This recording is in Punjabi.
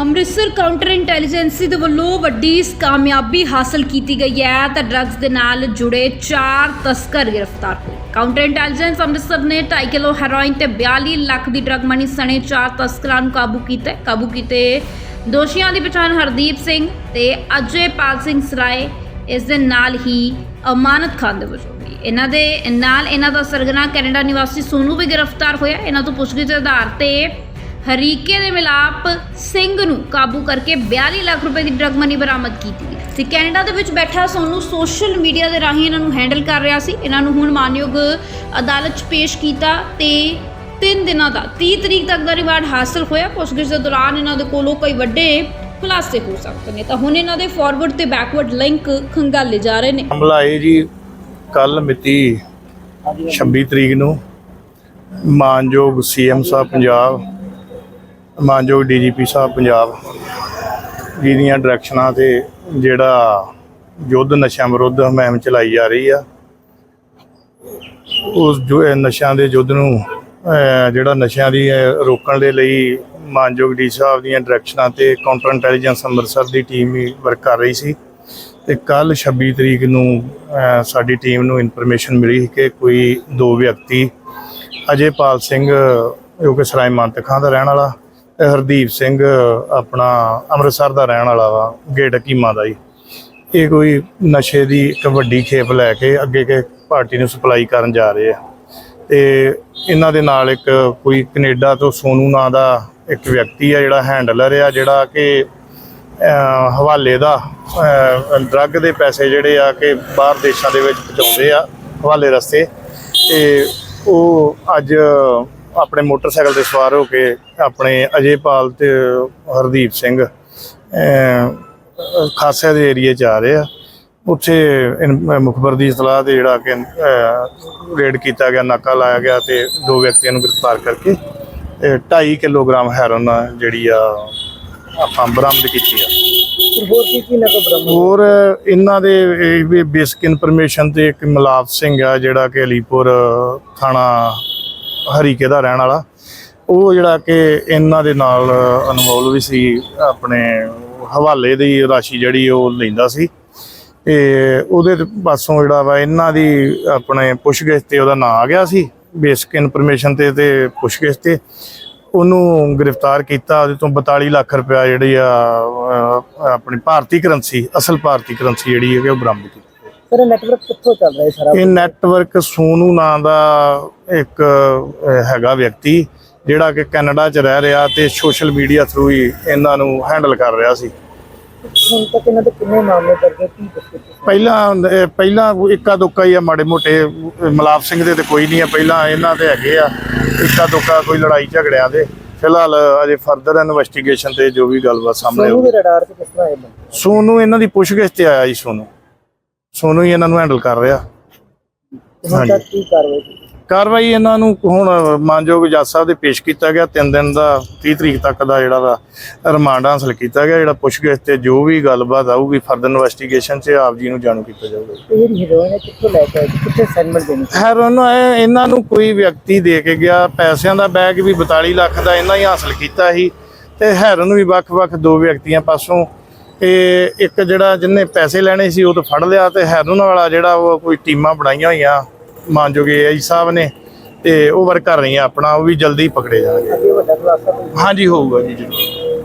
ਅੰਮ੍ਰਿਤਸਰ ਕਾਊਂਟਰ ਇੰਟੈਲੀਜੈਂਸੀ ਦੇ ਵੱਲੋਂ ਵੱਡੀ ਕਾਮਯਾਬੀ ਹਾਸਲ ਕੀਤੀ ਗਈ ਹੈ ਤਾਂ ਡਰੱਗਸ ਦੇ ਨਾਲ ਜੁੜੇ ਚਾਰ ਤਸਕਰ ਗ੍ਰਿਫਤਾਰ ਹੋਏ। ਕਾਊਂਟਰ ਇੰਟੈਲੀਜੈਂਸ ਅੰਮ੍ਰਿਤਸਰ ਨੇ 2.5 ਕਿਲੋ ਹੈਰੋਇਨ ਤੇ 42 ਲੱਖ ਦੀ ਡਰੱਗ ਮਨੀ ਸਣੇ ਚਾਰ ਤਸਕਰਾਂ ਨੂੰ ਕਾਬੂ ਕੀਤਾ ਕਾਬੂ ਕੀਤੇ ਦੋਸ਼ੀਆਂ ਦੀ ਪਛਾਣ ਹਰਦੀਪ ਸਿੰਘ ਤੇ ਅਜੇਪਾਲ ਸਿੰਘ ਸਰਾਏ। ਇਸ ਦੇ ਨਾਲ ਹੀ ਅਮਾਨਤ ਖਾਨ ਦੇ ਵਜੋਂ ਵੀ। ਇਹਨਾਂ ਦੇ ਨਾਲ ਇਹਨਾਂ ਦਾ ਸਰਗਨਾ ਕੈਨੇਡਾ ਨਿਵਾਸੀ ਸੋਨੂ ਵੀ ਗ੍ਰਿਫਤਾਰ ਹੋਇਆ। ਇਹਨਾਂ ਤੋਂ ਪੁੱਛਗਿੱਛ ਦੇ ਆਧਾਰ ਤੇ ਹਰੀਕੇ ਦੇ ਮਿਲਾਪ ਸਿੰਘ ਨੂੰ ਕਾਬੂ ਕਰਕੇ 42 ਲੱਖ ਰੁਪਏ ਦੀ ਡਰਗ ਮਨੀ ਬਰਾਮਦ ਕੀਤੀ ਗਈ। ਸੀ ਕੈਨੇਡਾ ਦੇ ਵਿੱਚ ਬੈਠਾ ਸੋਨੂ ਸੋਸ਼ਲ ਮੀਡੀਆ ਦੇ ਰਾਹੀਂ ਇਹਨਾਂ ਨੂੰ ਹੈਂਡਲ ਕਰ ਰਿਹਾ ਸੀ। ਇਹਨਾਂ ਨੂੰ ਹੁਣ ਮਾਨਯੋਗ ਅਦਾਲਤ 'ਚ ਪੇਸ਼ ਕੀਤਾ ਤੇ 3 ਦਿਨਾਂ ਦਾ 30 ਤਰੀਕ ਤੱਕ ਦਾ ਰਿਵਾਰਡ ਹਾਸਲ ਹੋਇਆ। ਪੁੱਛਗਿੱਛ ਦੇ ਦੌਰਾਨ ਇਹਨਾਂ ਦੇ ਕੋਲੋਂ ਕਈ ਵੱਡੇ ਖੁਲਾਸੇ ਹੋ ਸਕਦੇ ਨੇ। ਤਾਂ ਹੁਣ ਇਹਨਾਂ ਦੇ ਫਾਰਵਰਡ ਤੇ ਬੈਕਵਰਡ ਲਿੰਕ ਖੰਗਾਲੇ ਜਾ ਰਹੇ ਨੇ। ਮਾਮਲਾ ਇਹ ਜੀ ਕੱਲ ਮਿਤੀ 26 ਤਰੀਕ ਨੂੰ। ਮਾਨਯੋਗ ਸੀਐਮ ਸਾਹਿਬ ਪੰਜਾਬ ਮਾਨਯੋਗ ਡੀਜੀਪੀ ਸਾਹਿਬ ਪੰਜਾਬ, ਜੀ ਦੀਆਂ ਡਾਇਰੈਕਸ਼ਨਾਂ ਤੇ ਜਿਹੜਾ ਯੁੱਧ ਨਸ਼ਿਆਂ ਵਿਰੁੱਧ ਮੁਹਿੰਮ ਚਲਾਈ ਜਾ ਰਹੀ ਆ, ਉਸ ਜੋ ਨਸ਼ਿਆਂ ਦੇ ਯੁੱਧ ਨੂੰ ਜਿਹੜਾ ਨਸ਼ਿਆਂ ਦੀ ਰੋਕਣ ਦੇ ਲਈ ਮਾਨਯੋਗ ਡੀ ਸਾਹਿਬ ਦੀਆਂ ਡਾਇਰੈਕਸ਼ਨਾਂ ਤੇ ਕਾਊਂਟਰ ਇੰਟੈਲੀਜੈਂਸ ਅੰਮ੍ਰਿਤਸਰ ਦੀ ਟੀਮ ਵੀ ਵਰਕ ਕਰ ਰਹੀ ਸੀ ਤੇ ਕੱਲ 26 ਤਰੀਕ ਨੂੰ ਸਾਡੀ ਟੀਮ ਨੂੰ ਇਨਫੋਰਮੇਸ਼ਨ ਮਿਲੀ ਸੀ ਕਿ ਕੋਈ ਦੋ ਵਿਅਕਤੀ ਅਜੇਪਾਲ ਸਿੰਘ, ਜੋ ਕਿ ਸਰਾਏ ਮੰਤਖਾਂ ਦਾ ਰਹਿਣ ਵਾਲਾ ਹਰਦੀਪ ਸਿੰਘ, ਆਪਣਾ ਅੰਮ੍ਰਿਤਸਰ ਦਾ ਰਹਿਣ ਵਾਲਾ ਵਾ, ਗੇਟ ਕੀਮਾ ਦਾ ਹੀ ਇਹ ਕੋਈ ਨਸ਼ੇ ਦੀ ਇੱਕ ਵੱਡੀ ਖੇਪ ਲੈ ਕੇ ਅੱਗੇ ਕੇ ਪਾਰਟੀ ਨੂੰ ਸਪਲਾਈ ਕਰਨ ਜਾ ਰਹੇ ਆ। ਤੇ ਇਹਨਾਂ ਦੇ ਨਾਲ ਇੱਕ ਕੋਈ ਕੈਨੇਡਾ ਤੋਂ ਸੋਨੂ ਨਾਂ ਦਾ ਇੱਕ ਵਿਅਕਤੀ ਆ, ਜਿਹੜਾ ਹੈਂਡਲਰ ਆ, ਜਿਹੜਾ ਕਿ ਹਵਾਲੇ ਦਾ ਡਰੱਗ ਦੇ ਪੈਸੇ ਜਿਹੜੇ ਆ ਕਿ ਬਾਹਰ ਦੇਸ਼ਾਂ ਦੇ ਵਿੱਚ ਪਹੁੰਚਾਉਂਦੇ ਆ ਹਵਾਲੇ ਰਸਤੇ। ਤੇ ਉਹ ਅੱਜ ਆਪਣੇ ਮੋਟਰਸਾਈਕਲ ਤੇ ਸਵਾਰ ਹੋ ਕੇ ਆਪਣੇ ਅਜੇਪਾਲ ਤੇ ਹਰਦੀਪ ਸਿੰਘ ਖਾਸੇ ਦੇ ਏਰੀਏ ਚ ਆ ਰਹੇ ਆ। ਉੱਥੇ ਮੁਖਬਰ ਦੀ ਇਤਲਾਹ ਤੇ ਜਿਹੜਾ ਕਿ ਰੇਡ ਕੀਤਾ ਗਿਆ ਨਾਕਾ ਲਾਇਆ ਗਿਆ ਤੇ ਦੋ ਵਿਅਕਤੀਆਂ ਨੂੰ ਗ੍ਰਿਫਤਾਰ ਕਰਕੇ 2.5 ਕਿਲੋਗ੍ਰਾਮ ਹੈਰੋਨ ਜਿਹੜੀ ਆ ਆਪਾਂ ਬਰਾਮਦ ਕੀਤੀ ਆ। ਹੋਰ ਕੀ ਕੀ ਨਕਲ ਬਰਾਮਦ ਹੋਰ ਇਹਨਾਂ ਦੇ ਬੇਸਿਕ ਇਨਫੋਰਮੇਸ਼ਨ ਤੇ ਇੱਕ ਮਲਾਪ ਸਿੰਘ ਆ ਜਿਹੜਾ ਕਿ ਅਲੀਪੁਰ ਥਾਣਾ ਹਰੀਕੇ ਦਾ ਰਹਿਣ ਵਾਲਾ। ਉਹ ਜਿਹੜਾ ਕਿ ਇਹਨਾਂ ਦੇ ਨਾਲ ਇਨਵੋਲਵ ਵੀ ਸੀ, ਆਪਣੇ ਹਵਾਲੇ ਦੀ ਰਾਸ਼ੀ ਜਿਹੜੀ ਉਹ ਲੈਂਦਾ ਸੀ। ਤੇ ਉਹਦੇ ਪਾਸੋਂ ਜਿਹੜਾ ਵਾ ਇਹਨਾਂ ਦੀ ਆਪਣੇ ਪੁੱਛਗਿੱਛ ਤੇ ਉਹਦਾ ਨਾਂ ਆ ਗਿਆ ਸੀ, ਬੇਸਿਕ ਇਨਫੋਰਮੇਸ਼ਨ ਤੇ ਤੇ ਪੁੱਛਗਿੱਛ ਤੇ। ਉਹਨੂੰ ਗ੍ਰਿਫਤਾਰ ਕੀਤਾ, ਉਹਦੇ ਤੋਂ 42 ਲੱਖ ਰੁਪਇਆ ਜਿਹੜੀ ਆ ਆਪਣੀ ਭਾਰਤੀ ਕਰੰਸੀ, ਅਸਲ ਭਾਰਤੀ ਕਰੰਸੀ ਜਿਹੜੀ ਹੈ ਉਹ ਬਰਾਮਦ ਕੀਤੀ। ਸਰ ਇਹ ਨੈਟਵਰਕ ਕਿੱਥੋਂ ਚੱਲ ਰਿਹਾ ਹੈ ਸਾਰਾ ਇਹ ਨੈਟਵਰਕ ਸੋਨੂ ਨਾਂ ਦਾ ਇੱਕ ਹੈਗਾ ਵਿਅਕਤੀ ਜਿਹੜਾ ਕਿ ਕੈਨੇਡਾ 'ਚ ਰਹਿ ਰਿਹਾ ਤੇ ਸੋਸ਼ਲ ਮੀਡੀਆ ਥਰੂ ਹੀ ਇਹਨਾਂ ਨੂੰ ਹੈਂਡਲ ਕਰ ਰਿਹਾ ਸੀ। ਹੁਣ ਤੱਕ ਇਹਨਾਂ ਦੇ ਕਿੰਨੇ ਮਾਮਲੇ ਦਰਜ ਕੀ? ਪਹਿਲਾਂ ਪਹਿਲਾਂ ਇੱਕਾ ਦੁੱਕਾ ਹੀ ਆ ਮਾੜੇ ਮੋਟੇ ਮਲਾਪ ਸਿੰਘ ਦੇ ਤੇ ਕੋਈ ਨਹੀਂ ਆ। ਪਹਿਲਾਂ ਇਹਨਾਂ ਦੇ ਹੈਗੇ ਆ ਇੱਕਾ ਦੁੱਕਾ ਕੋਈ ਲੜਾਈ ਝਗੜਿਆਂ ਦੇ। ਫਿਲਹਾਲ ਅਜੇ ਫਰਦਰ ਇਨਵੈਸਟੀਗੇਸ਼ਨ ਤੇ ਜੋ ਵੀ ਗੱਲਬਾਤ ਸਾਹਮਣੇ ਸੋਨੂ ਆਊਗੀ ਦੇ ਰਡਾਰ ਤੇ ਕਿਸ ਤਰ੍ਹਾਂ ਇਹ ਬੰਦਾ ਸੋਨੂ ਇਹਨਾਂ ਦੀ ਪੁੱਛਗਿੱਛ ਤੇ ਆਇਆ ਜੀ ਸੋਨੂ। ਸੋਨੂ ਹੀ ਇਹਨਾਂ ਨੂੰ ਹੈਂਡਲ ਕਰ ਰਿਹਾ ਤੇ ਹੁਣ ਤੱਕ ਕੀ ਕਾਰਵਾਈ ਕੀਤੀ? ਕਾਰਵਾਈ ਇਹਨਾਂ ਨੂੰ ਹੁਣ ਮਾਨਯੋਗ ਜੱਜ ਸਾਹਿਬ ਦੇ ਪੇਸ਼ ਕੀਤਾ ਗਿਆ ਤਿੰਨ ਦਿਨ ਦਾ 30 ਤਰੀਕ ਤੱਕ ਦਾ ਜਿਹੜਾ ਵਾ ਰਿਮਾਂਡ ਹਾਸਲ ਕੀਤਾ ਗਿਆ ਜਿਹੜਾ ਪੁੱਛਗਿੱਛ ਤੇ ਜੋ ਵੀ ਗੱਲਬਾਤ ਆਊਗੀ ਫਰਦਰ ਇਨਵੈਸਟੀਗੇਸ਼ਨ 'ਚ ਆਪ ਜੀ ਨੂੰ ਜਾਣੂ ਕੀਤਾ ਜਾਊਗਾ ਇਹ ਜਿਹੜੀ ਹੀਰੋਇਨ ਹੈ ਕਿੱਥੋਂ ਲੈ ਕੇ ਆਏ ਸੀ? ਕਿੱਥੇ ਅਸਾਈਨਮੈਂਟ ਦੇਣੀ ਸੀ? ਹੈਰੋਨ ਇਹ- ਇਹਨਾਂ ਨੂੰ ਕੋਈ ਵਿਅਕਤੀ ਦੇ ਕੇ ਗਿਆ ਪੈਸਿਆਂ ਦਾ ਬੈਗ ਵੀ 42 ਲੱਖ ਦਾ ਇਹਨਾਂ ਹੀ ਹਾਸਲ ਕੀਤਾ ਸੀ ਤੇ ਹੈਰੋਨ ਵੀ ਵੱਖ-ਵੱਖ ਦੋ ਵਿਅਕਤੀਆਂ ਪਾਸੋਂ ਤੇ ਇੱਕ ਜਿਹੜਾ ਜਿਹਨੇ ਪੈਸੇ ਲੈਣੇ ਸੀ ਉਹ ਤਾਂ ਫੜ ਲਿਆ ਤੇ ਹੈਰੋਨ ਵਾਲਾ ਜਿਹੜਾ ਉਹ ਕੋਈ ਟੀਮਾਂ ਬਣਾਈਆਂ ਹੋਈਆਂ ਮਾਨਯੋਗ ਏਆਈ ਸਾਹਿਬ ਨੇ, ਤੇ ਉਹ ਵਰਕ ਕਰ ਰਹੀਆਂ ਆਪਣਾ, ਉਹ ਵੀ ਜਲਦੀ ਪਕੜੇ ਜਾਣਗੇ। ਹਾਂਜੀ, ਹੋਊਗਾ ਜੀ, ਜ਼ਰੂਰ।